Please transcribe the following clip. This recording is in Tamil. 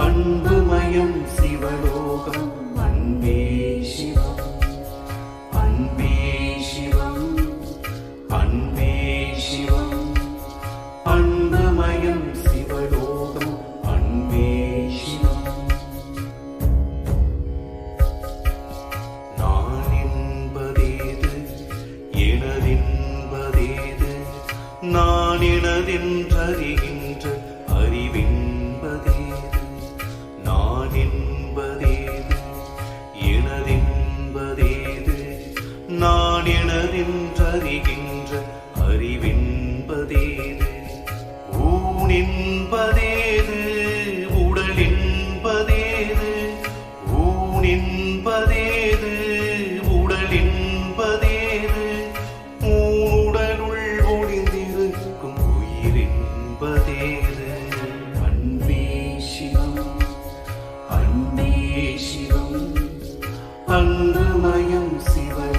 அன்புமயம் சிவலோகம். அன்பே சிவம். அன்பே சிவம். அன்பே சிவம். அன்புமயம் சிவலோகம். அன்பே சிவம். நான் என்பதேது எனதென்பதேது? நான் எனதென்றறிகின்ற என்றறிகின்ற அறிவின்பதேது? ஊனின்பதேது? உடலின்பதேது? ஊனின்பதேது? உடலின்பதேது? ஊன் ஊனுடலுள் ஒளிந்திருக்கும் உயிரின்பதேது? அன்பே சிவம் அன்பே சிவம் அன்புமயம் சிவம்